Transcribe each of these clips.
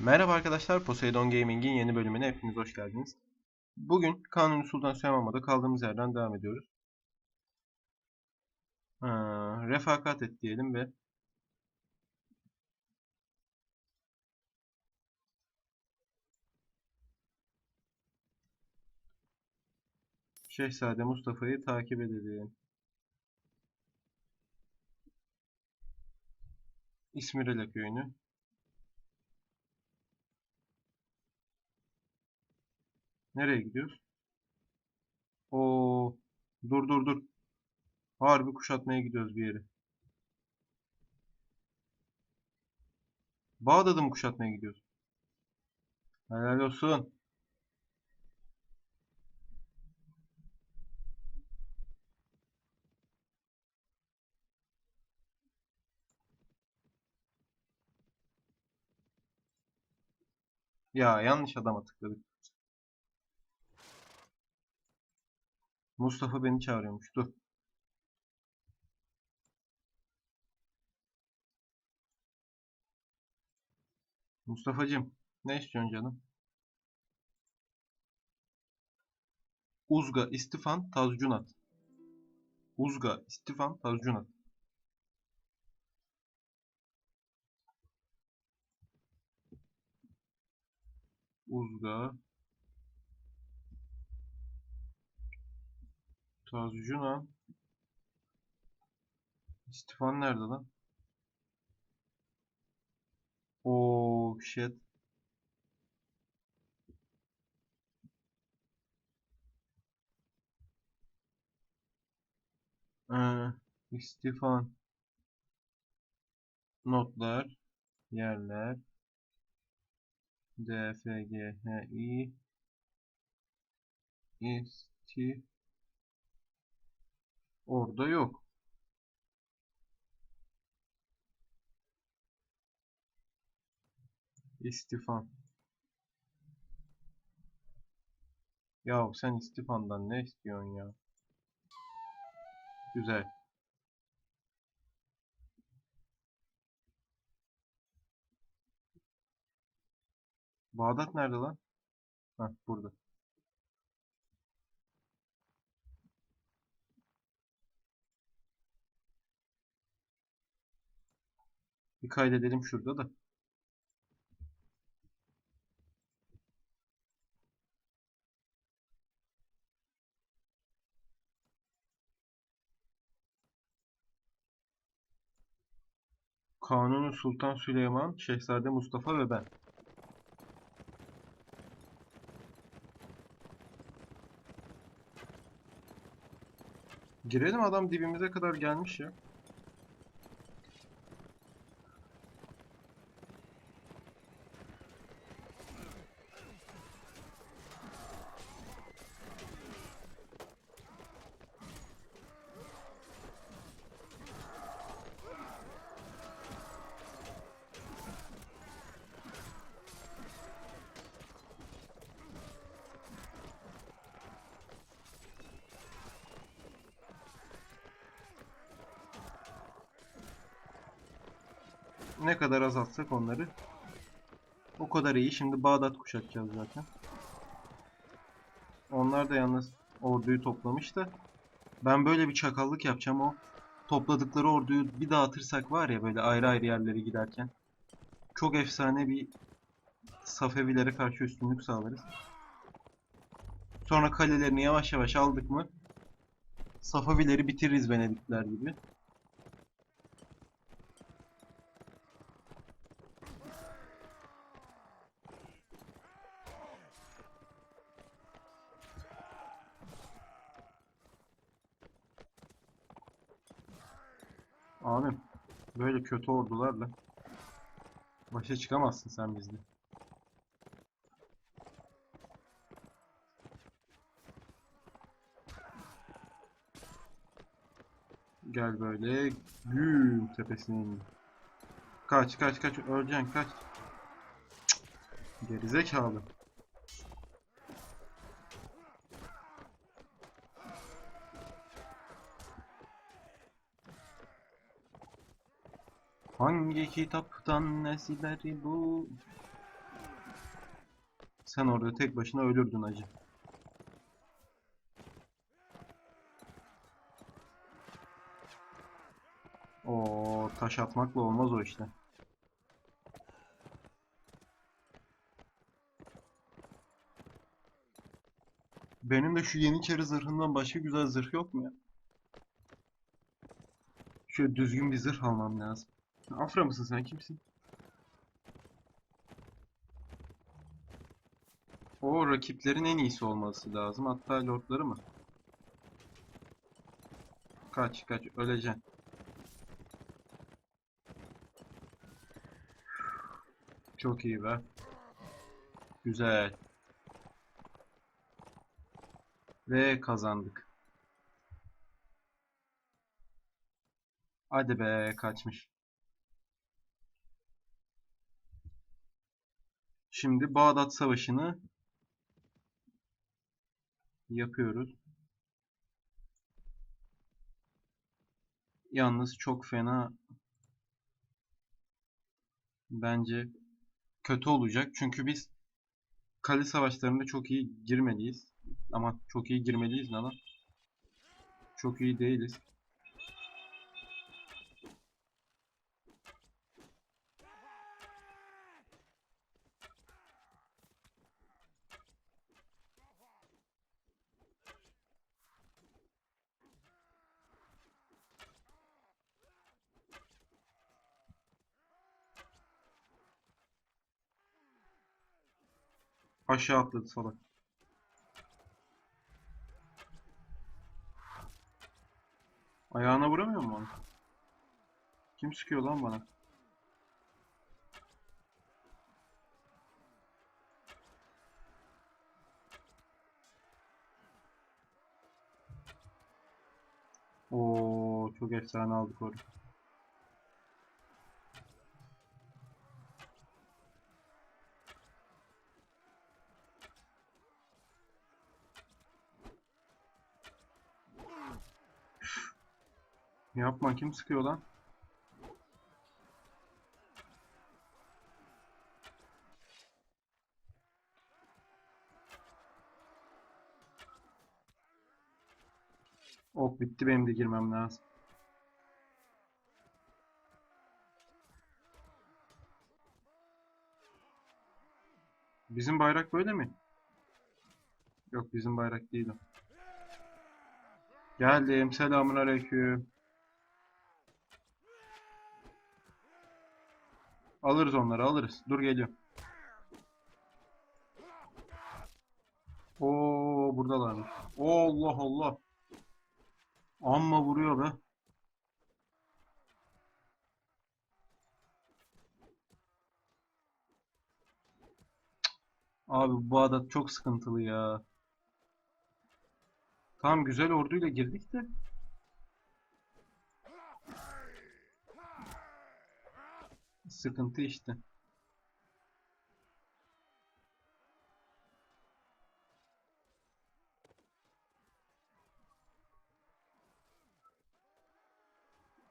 Merhaba arkadaşlar, Poseidon Gaming'in yeni bölümüne hepiniz hoş geldiniz. Bugün Kanuni Sultan Süleyman'da kaldığımız yerden devam ediyoruz. Ha, refakat et diyelim ve Şehzade Mustafa'yı takip edelim. İsmirele köyünü. Nereye gidiyoruz? Oo, dur dur dur. Harbi kuşatmaya gidiyoruz bir yere. Bağdat'ı mı kuşatmaya gidiyoruz? Helal olsun. Ya yanlış adama tıkladık. Mustafa beni çağırıyormuş. Dur. Mustafa'cığım, ne istiyorsun canım? Uzga, istifan, tazcunat. Uzga, istifan, tazcunat. Uzga, tazcunat. İstifan nerede lan? Oh shit. Ee, istifan. Notlar. Yerler. D, F, G, H, I. İsti. Orada yok. İstifan. Yahu sen istifandan ne istiyorsun ya? Güzel. Bağdat nerede lan? Heh, burada. Bir kaydedelim şurada da. Kanuni Sultan Süleyman, Şehzade Mustafa ve ben. Girelim adam dibimize kadar gelmiş ya. Ne kadar azaltsak onları o kadar iyi. Şimdi Bağdat kuşatacağız zaten. Onlar da yalnız orduyu toplamış da ben böyle bir çakallık yapacağım o topladıkları orduyu bir dağıtırsak var ya böyle ayrı ayrı yerlere giderken çok efsane bir Safevilere karşı üstünlük sağlarız. Sonra kalelerini yavaş yavaş aldık mı Safavileri bitiririz Venedikler gibi. Abim böyle kötü ordularla başa çıkamazsın sen bizde. Gel böyle güm tepesine in. Kaç kaç kaç öleceksin kaç. Gerizekalı. Hangi kitaptan esinleri bu? Sen orada tek başına ölürdün acı. O taş atmakla olmaz o işte. Benim de şu Yeniçeri zırhından başka güzel zırh yok mu ya? Şöyle düzgün bir zırh almam lazım. Afra mısın sen kimsin? O rakiplerin en iyisi olması lazım. Hatta lordları mı? Kaç kaç öleceksin. Çok iyi be. Güzel. Ve kazandık. Hadi be kaçmış. Şimdi Bağdat Savaşı'nı yapıyoruz. Yalnız çok fena bence kötü olacak. Çünkü biz kale savaşlarında çok iyi girmeliyiz. Ama çok iyi girmeliyiz ama çok iyi değiliz. Aşağı atladı salak. Ayağına vuramıyor mu onu? Kim sıkıyor lan bana? Oo çok efsane aldık orada. Yapma kim sıkıyor lan? Ok bitti benim de girmem lazım. Bizim bayrak böyle mi? Yok bizim bayrak değil o. Geldim. Selamun aleyküm. Alırız onları alırız. Dur geliyorum. Oo buradalarmış. Allah Allah. Amma vuruyor be. Abi bu Bağdat çok sıkıntılı ya. Tamam güzel orduyla girdik de. Sıkıntı işte.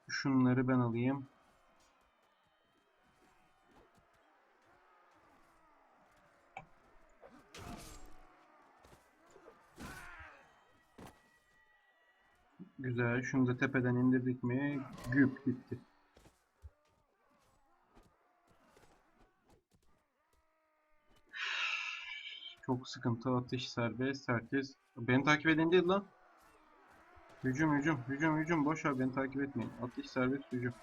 Şunları ben alayım. Güzel. Şunu da tepeden indirdik mi? Güp gitti. Çok sıkıntı. Atış serbest. Herkes. Beni takip edin değil lan. Hücum hücum. Hücum hücum. Boş ver beni takip etmeyin. Atış serbest hücum.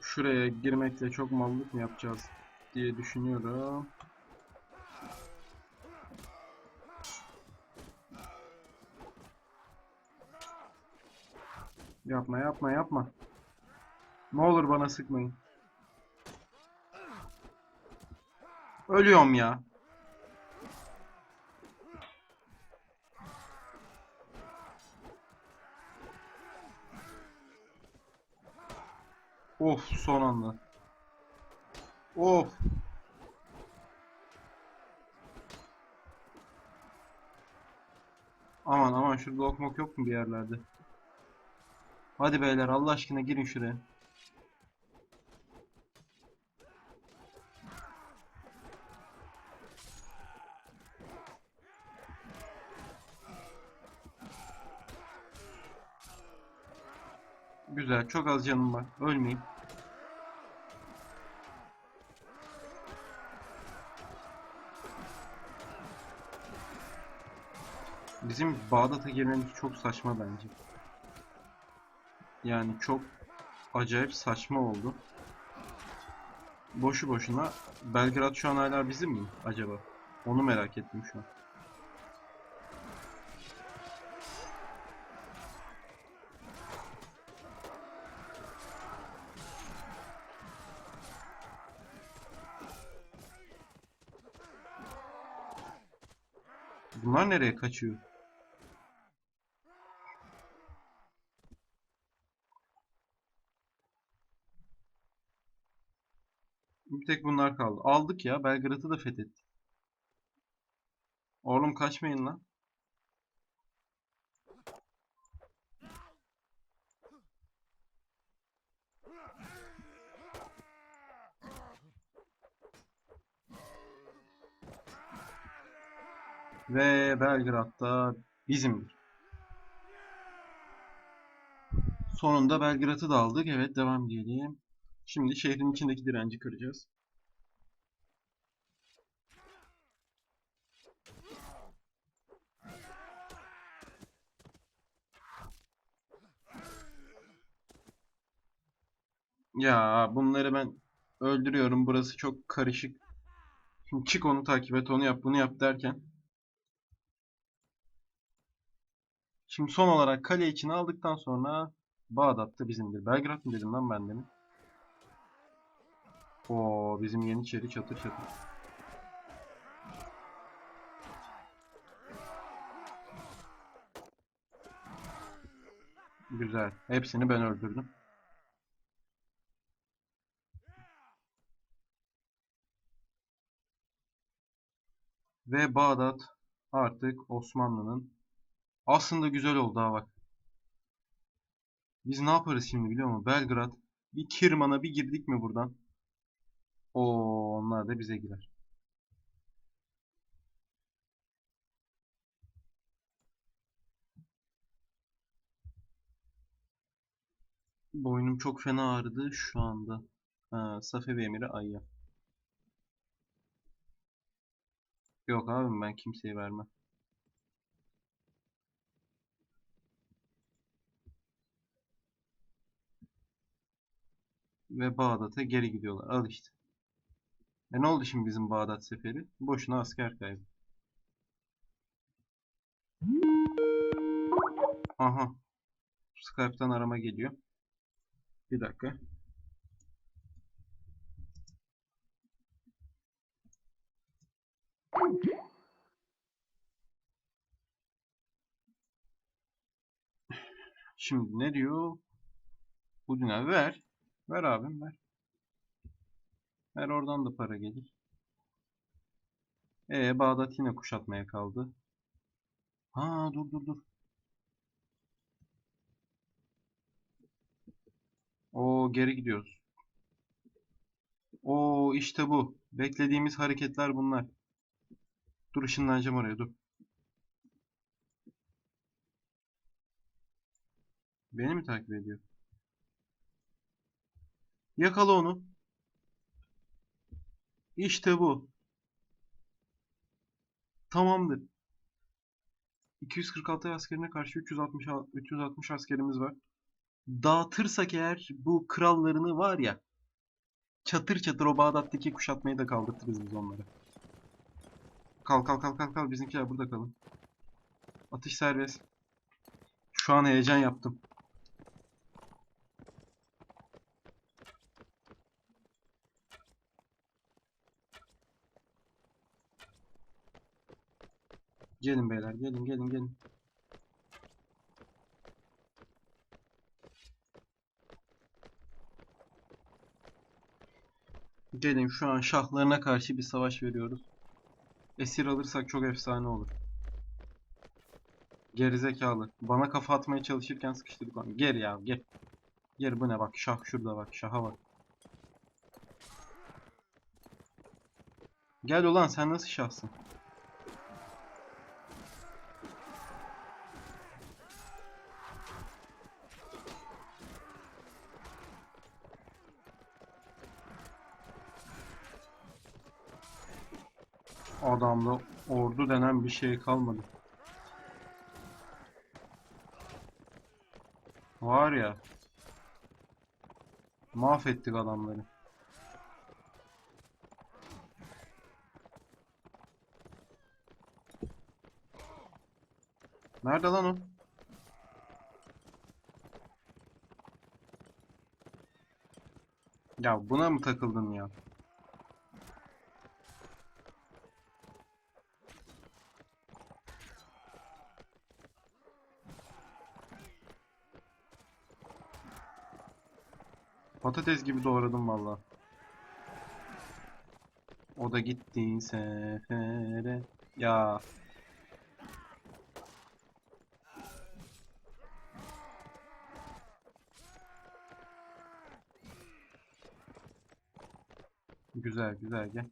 Şuraya girmekle çok mallık mı yapacağız diye düşünüyorum. Yapma yapma yapma. Ne olur bana sıkmayın. Ölüyorum ya. Of son anda. Of. Aman aman şurada okmak yok mu bir yerlerde? Hadi beyler Allah aşkına girin şuraya. Çok az canım var. Ölmeyeyim. Bizim Bağdat'a girmemiz çok saçma bence. Yani çok acayip saçma oldu. Boşu boşuna. Belgrad şu an hala bizim mi acaba? Onu merak ettim şu an. Bunlar nereye kaçıyor? Bir tek bunlar kaldı. Aldık ya. Belgrad'ı da fethettik. Oğlum kaçmayın lan. Ve Belgrad'da bizimdir. Sonunda Belgrad'ı da aldık. Evet devam diyelim. Şimdi şehrin içindeki direnci kıracağız. Ya bunları ben öldürüyorum. Burası çok karışık. Şimdi çık onu takip et, onu yap, bunu yap derken. Şimdi son olarak kale içine aldıktan sonra Bağdat da bizimdir. Belgrad mı dedim lan ben demin? Oo bizim Yeniçeri çatır çatır. Güzel. Hepsini ben öldürdüm. Ve Bağdat artık Osmanlı'nın aslında güzel oldu ha bak. Biz ne yaparız şimdi biliyor musun? Belgrad bir Kirman'a bir girdik mi buradan? Oo onlar da bize girer. Boynum çok fena ağrıdı şu anda. Ha, Safevi Emir'i Ayya. Yok abim ben kimseye vermem. Ve Bağdat'a geri gidiyorlar. Al işte. E ne oldu şimdi bizim Bağdat seferi? Boşuna asker kaybı. Aha. Skype'tan arama geliyor. Bir dakika. Şimdi ne diyor? Bugün abi ver. Ver abim ver. Ver oradan da para gelir. Ee Bağdat yine kuşatmaya kaldı. Ha dur dur dur. O geri gidiyoruz. O işte bu. Beklediğimiz hareketler bunlar. Dur ışınlanacağım oraya dur. Beni mi takip ediyor? Yakala onu. İşte bu. Tamamdır. 246 askerine karşı 360 a- 360 askerimiz var. Dağıtırsak eğer bu krallarını var ya çatır çatır o Bağdat'taki kuşatmayı da kaldırtırız biz onları. Kal kal kal kal kal bizimkiler burada kalın. Atış serbest. Şu an heyecan yaptım. Gelin beyler gelin gelin gelin. Gelin şu an şahlarına karşı bir savaş veriyoruz. Esir alırsak çok efsane olur. Gerizekalı. Bana kafa atmaya çalışırken sıkıştırdık onu. Gel ya gel. Gel bu ne bak şah şurada bak şaha bak. Gel ulan sen nasıl şahsın? Adamda ordu denen bir şey kalmadı. Var ya. Mahvettik adamları. Nerede lan o? Ya buna mı takıldın ya? Patates gibi doğradım valla. O da gitti sefere. Ya güzel güzel gel.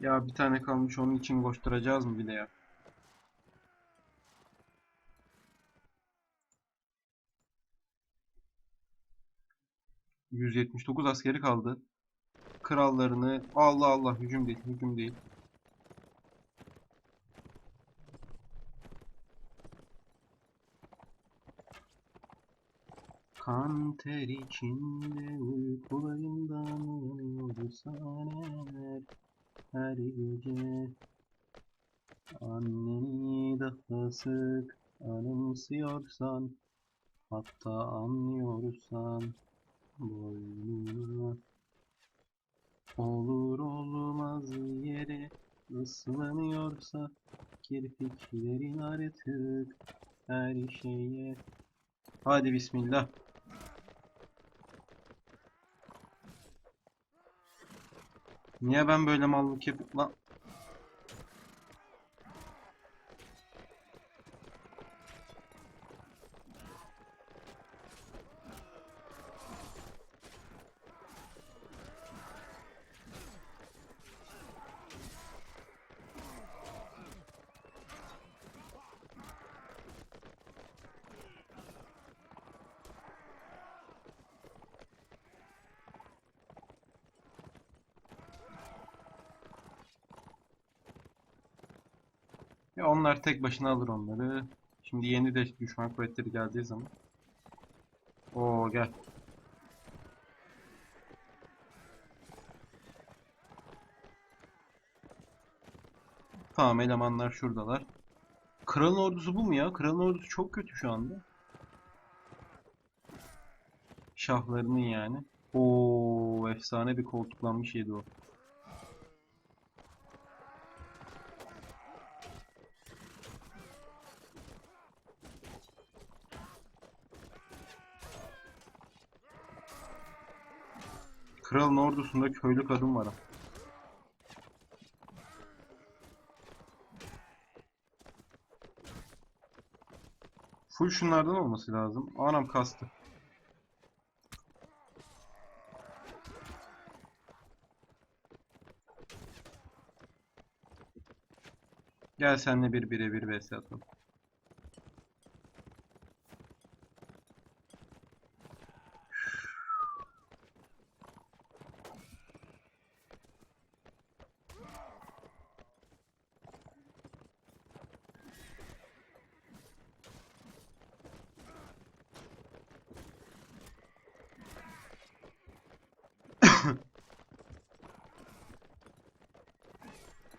Ya bir tane kalmış onun için koşturacağız mı bir de ya? ...179 askeri kaldı. Krallarını... Allah Allah hücum değil, hücum değil. Kan ter içinde uykularından uyanıyorsan eğer her gece. Anneni daha sık anımsıyorsan hatta anlıyorsan boynuna olur olmaz yere ıslanıyorsa kirpiklerin artık her şeye. Hadi bismillah Niye ben böyle mallık yapıp lan? Ya onlar tek başına alır onları. Şimdi yeni de düşman kuvvetleri geldiği zaman. Oo gel. Tamam elemanlar şuradalar. Kralın ordusu bu mu ya? Kralın ordusu çok kötü şu anda. Şahlarının yani. Oo efsane bir koltuklanmış yedi o. Kralın ordusunda köylü kadın var. Full şunlardan olması lazım. Anam kastı. Gel senle bir birebir vs atalım.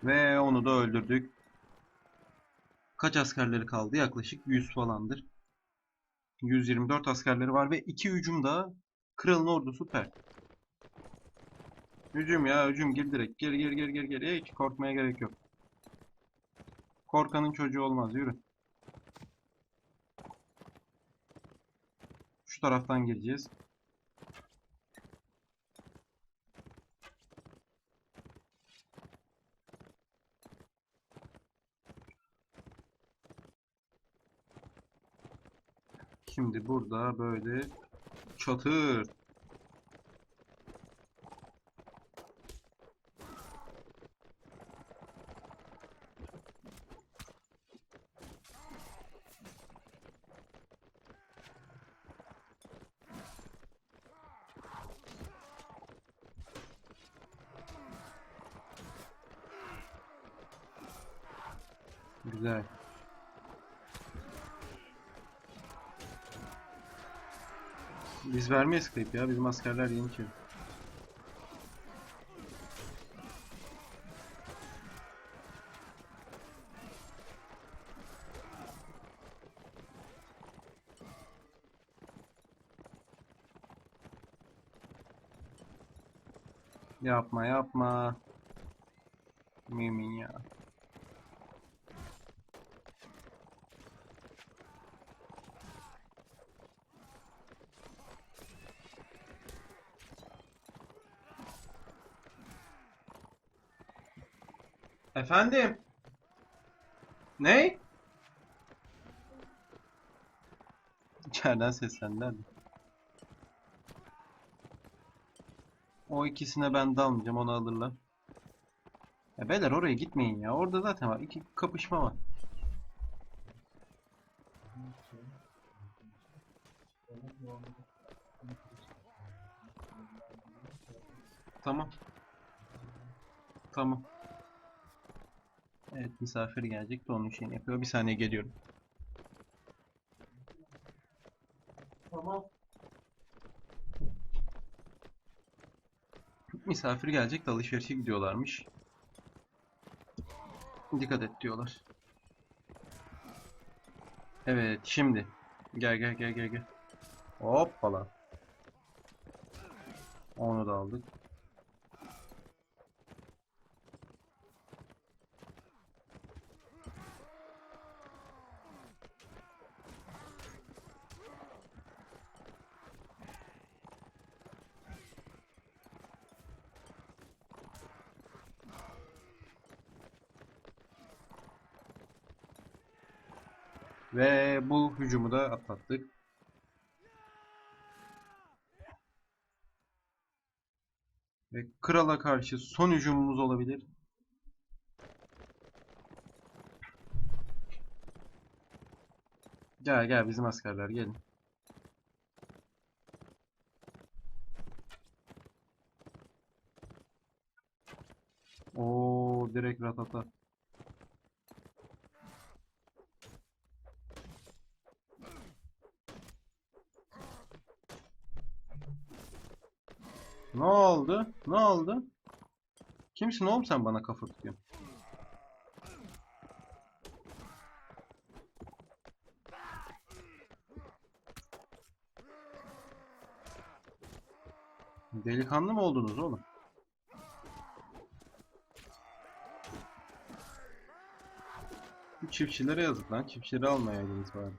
Ve onu da öldürdük. Kaç askerleri kaldı? Yaklaşık 100 falandır. 124 askerleri var ve iki hücum daha. Kralın ordusu süper. Hücum ya hücum gir direkt. Gir gir gir gir gir. Hiç korkmaya gerek yok. Korkanın çocuğu olmaz yürü. Şu taraftan gireceğiz. Şimdi burada böyle çatır. Güzel. Biz vermeyiz kayıp ya. Bizim askerler yeni ki. Yapma yapma. Mümin ya. Efendim? Ne? İçeriden seslendi hadi. O ikisine ben dalmayacağım onu alırlar. Ya beyler oraya gitmeyin ya. Orada zaten var. iki kapışma var. Tamam. Tamam. Evet misafir gelecek de onun şeyini yapıyor. Bir saniye geliyorum. Tamam. Misafir gelecek de alışverişe gidiyorlarmış. Dikkat et diyorlar. Evet şimdi. Gel gel gel gel gel. Hoppala. Onu da aldık. Ve bu hücumu da atlattık. Ve krala karşı son hücumumuz olabilir. Gel gel bizim askerler gelin. Oo direkt ratata. Ne oldu? Ne oldu? Kimsin oğlum sen bana kafa tutuyorsun? Delikanlı mı oldunuz oğlum? Çiftçilere yazık lan. Çiftçileri almayaydınız bari.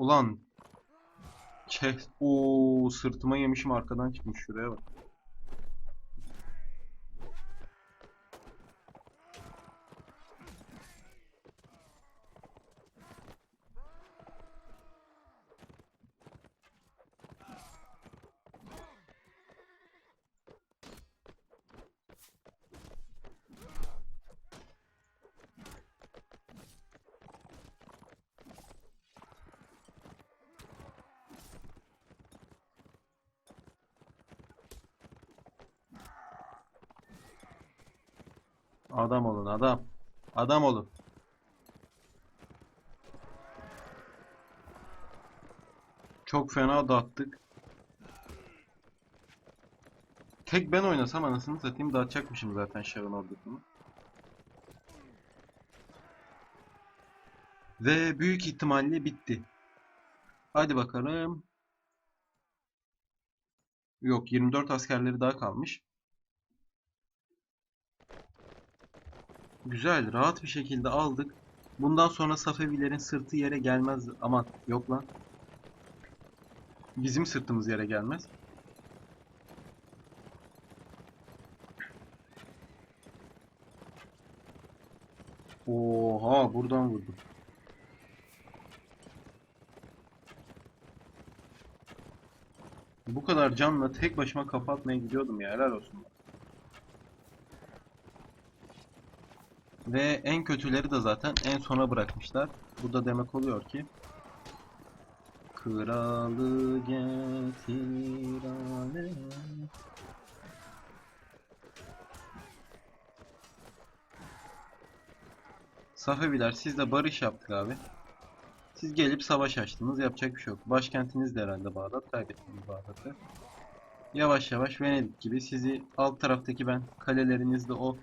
Ulan. Çeh. Oo, sırtıma yemişim arkadan çıkmış şuraya bak. Adam olun adam. Adam olun. Çok fena dağıttık. Tek ben oynasam anasını satayım dağıtacakmışım zaten Şah'ın ordusunu. Ve büyük ihtimalle bitti. Hadi bakalım. Yok 24 askerleri daha kalmış. Güzel, rahat bir şekilde aldık. Bundan sonra Safevilerin sırtı yere gelmez. Aman yok lan. Bizim sırtımız yere gelmez. Oha buradan vurdum. Bu kadar canla tek başıma kafa atmaya gidiyordum ya helal olsun. Ve en kötüleri de zaten en sona bırakmışlar. Bu da demek oluyor ki Kralı getir aleme. Safeviler sizle barış yaptık abi. Siz gelip savaş açtınız. Yapacak bir şey yok. Başkentiniz de herhalde Bağdat. Kaybettiniz Bağdat'ı. Yavaş yavaş Venedik gibi sizi alt taraftaki ben kalelerinizde o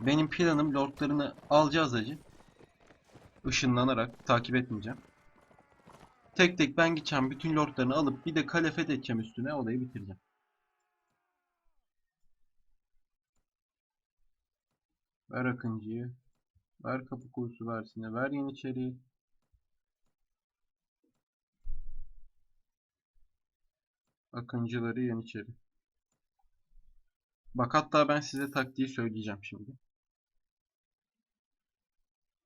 benim planım lordlarını alacağız acı. Işınlanarak takip etmeyeceğim. Tek tek ben gideceğim bütün lordlarını alıp bir de kale fethedeceğim üstüne olayı bitireceğim. Ver Akıncı'yı. Ver kapı kuyusu versine. Ver Yeniçeri'yi. Akıncıları Yeniçeri. Bak hatta ben size taktiği söyleyeceğim şimdi.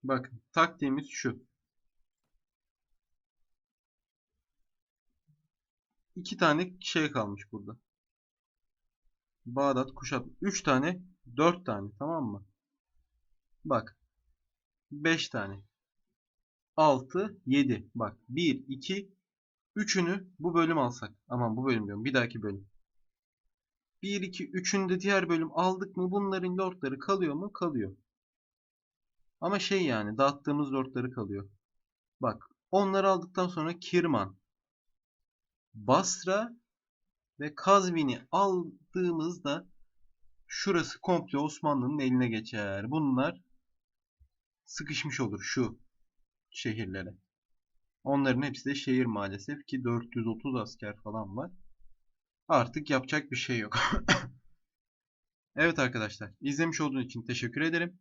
Bakın taktiğimiz şu. İki tane şey kalmış burada. Bağdat, Kuşat. Üç tane, dört tane tamam mı? Bak. Beş tane. Altı, yedi. Bak. Bir, iki, üçünü bu bölüm alsak. Aman bu bölüm diyorum. Bir dahaki bölüm. 1, 2, 3'ünü de diğer bölüm aldık mı bunların lordları kalıyor mu? Kalıyor. Ama şey yani dağıttığımız lordları kalıyor. Bak onları aldıktan sonra Kirman, Basra ve Kazvin'i aldığımızda şurası komple Osmanlı'nın eline geçer. Bunlar sıkışmış olur şu şehirlere. Onların hepsi de şehir maalesef ki 430 asker falan var. Artık yapacak bir şey yok. evet arkadaşlar, izlemiş olduğunuz için teşekkür ederim.